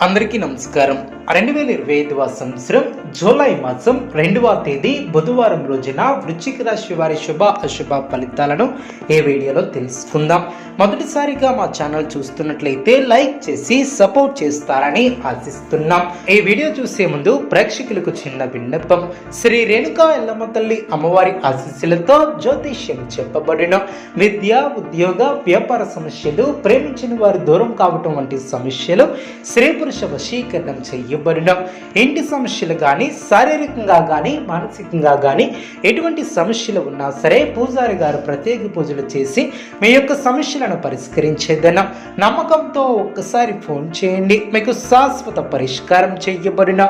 అందరికీ నమస్కారం. రెండు వేల ఇరవై ఐదవ సంవత్సరం జూలై మాసం రెండవ తేదీ బుధవారం రోజున వృశ్చిక రాశి వారి శుభ అశుభ ఫలితాలను ఈ వీడియోలో తెలుసుకుందాం. మొదటిసారిగా మా ఛానల్ చూస్తున్నట్లయితే లైక్ చేసి సపోర్ట్ చేస్తారని ఆశిస్తున్నాం. ఈ వీడియో చూసే ముందు ప్రేక్షకులకు చిన్న విన్నపం. శ్రీ రేణుకా ఎల్లమ్మ తల్లి అమ్మవారి ఆశీస్సులతో జ్యోతిష్యం చెప్పబడిన విద్య ఉద్యోగ వ్యాపార సమస్యలు ప్రేమించిన వారు దూరం కావటం వంటి సమస్యలు స్త్రీ పురుష వశీకరణం చేయబడిన ఇంటి సమస్యలు కానీ శారీరకంగా కానీ మానసికంగా కానీ ఎటువంటి సమస్యలు ఉన్నా సరే పూజారి గారు ప్రత్యేక పూజలు చేసి మీ యొక్క సమస్యలను పరిష్కరించేదన. నమ్మకంతో ఒక్కసారి ఫోన్ చేయండి. మీకు శాశ్వత పరిష్కారం చేయబడిన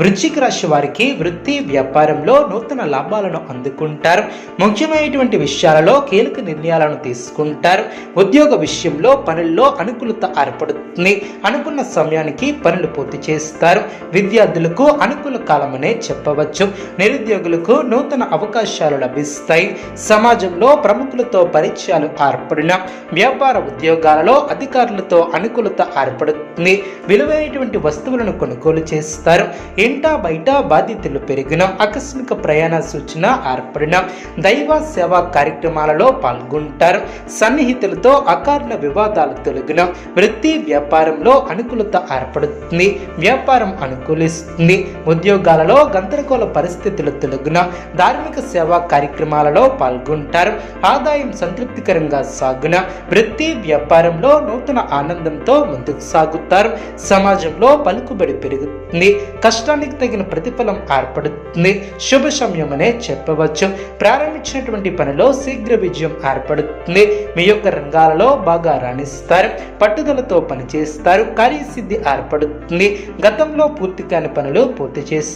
వృశ్చిక రాశి వారికి వృత్తి వ్యాపారంలో నూతన లాభాలను అందుకుంటారు. ముఖ్యమైనటువంటి విషయాలలో కీలక నిర్ణయాలను తీసుకుంటారు. ఉద్యోగ విషయంలో పనుల్లో అనుకూలత ఏర్పడుతుంది. అనుకున్న సమయానికి పనులు పూర్తి చేస్తారు. విద్యార్థులకు అనుకూల కాలమనే చెప్పవచ్చు. నిరుద్యోగులకు నూతన అవకాశాలు లభిస్తాయి. సమాజంలో ప్రముఖులతో పరిచయాలు ఏర్పడిన వ్యాపార ఉద్యోగాలలో అధికారులతో అనుకూలత ఏర్పడుతుంది. విలువైనటువంటి వస్తువులను కొనుగోలు చేస్తారు. ఇంటా బయట బాధ్యతలు పెరిగిన ఆకస్మిక ప్రయాణ సూచన ఏర్పడిన దైవ సేవా కార్యక్రమాలలో పాల్గొంటారు. సన్నిహితులతో అకారణ వివాదాలు తొలగిన వృత్తి వ్యాపారంలో అనుకూలత ఏర్పడుతుంది. వ్యాపారం అనుకూలిస్తుంది. ఉద్యోగాలలో గందరగోళ పరిస్థితులు తొలగిన ధార్మిక సేవా కార్యక్రమాలలో పాల్గొంటారు. ఆదాయం సంతృప్తికరంగా సాగున వృత్తి వ్యాపారంలో నూతన ఆనందంతో ముందుకు సాగుతారు. సమాజంలో పలుకుబడి పెరుగుతుంది. కష్టానికి తగిన ప్రతిఫలం ఏర్పడుతుంది. శుభ సమయమనే చెప్పవచ్చు. ప్రారంభించినటువంటి పనిలో శీఘ్ర విజయం ఏర్పడుతుంది. మీ యొక్క రంగాలలో బాగా రాణిస్తారు. పట్టుదలతో పనిచేస్తారు. కార్యసిద్ధి ఏర్పడుతుంది. గతంలో పూర్తి కాని పనులు పూర్తి చేస్తారు.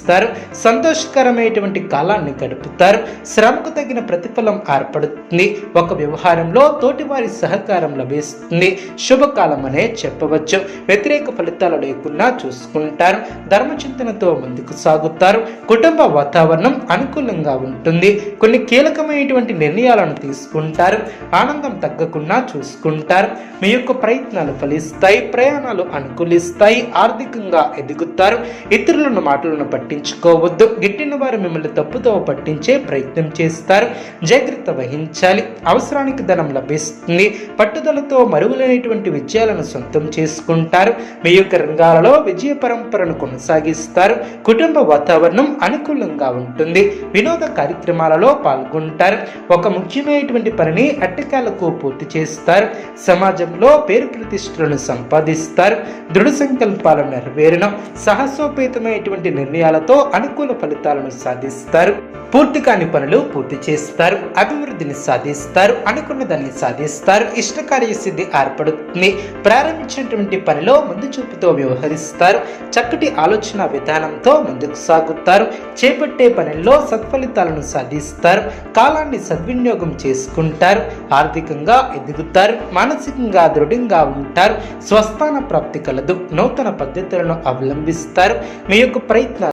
సంతోషకరమైనటువంటి కాలాన్ని గడుపుతారు. శ్రమకు తగిన ప్రతిఫలం ఏర్పడుతుంది. ఒక వ్యవహారంలో తోటివారి సహకారం లభిస్తుంది. శుభకాలం అనే చెప్పవచ్చు. వ్యతిరేక ఫలితాలు లేకుండా చూసుకుంటారు. ధర్మచింతనతో ముందుకు సాగుతారు. కుటుంబ వాతావరణం అనుకూలంగా ఉంటుంది. కొన్ని కీలకమైనటువంటి నిర్ణయాలను తీసుకుంటారు. ఆనందం తగ్గకుండా చూసుకుంటారు. మీ యొక్క ప్రయత్నాలు ఫలిస్తాయి. ప్రయాణాలు అనుకూలిస్తాయి. ఆర్థికంగా ఎదుగుతారు. ఇతరులను మాటలను పట్టించుకోవద్దు. గిట్టిన వారు మిమ్మల్ని తప్పుతో పట్టించే ప్రయత్నం చేస్తారు. జాగ్రత్త వహించాలి. అవసరానికి ధనం లభిస్తుంది. పట్టుదలతో మరుగులైనటువంటి విజయాలను సొంతం చేసుకుంటారు. మీ యొక్క రంగాలలో విజయ పరంపరను కొనసాగిస్తారు. కుటుంబ వాతావరణం అనుకూలంగా ఉంటుంది. వినోద కార్యక్రమాలలో పాల్గొంటారు. ఒక ముఖ్యమైనటువంటి పనిని అట్టకాలకు పూర్తి చేస్తారు. సమాజంలో పేరు ప్రతిష్టలను సంపాదిస్తారు. దృఢ సంకల్పాల నెరవేరడం సాహసోపేతమైనటువంటి నిర్ణయాలతో అనుకూల ఫలితాలను సాధిస్తారు. పూర్తి కాని పనులు పూర్తి చేస్తారు. అభివృద్ధిని సాధిస్తారు. అనుకున్న దాన్ని సాధిస్తారు. ఇష్టకార్య సిద్ధి ఏర్పడుతుంది. ప్రారంభించినటువంటి పనిలో ముందు చూపుతో వ్యవహరిస్తారు. చక్కటి ఆలోచన విధానంతో ముందుకు సాగుతారు. చేపట్టే పనుల్లో సత్ఫలితాలను సాధిస్తారు. కాలాన్ని సద్వినియోగం చేసుకుంటారు. ఆర్థికంగా ఎదుగుతారు. మానసికంగా దృఢంగా ఉంటారు. స్వస్థాన ప్రాప్తి కలదు. నూతన పద్ధతులను అవలంబిస్తారు. మీ యొక్క ప్రయత్నాలు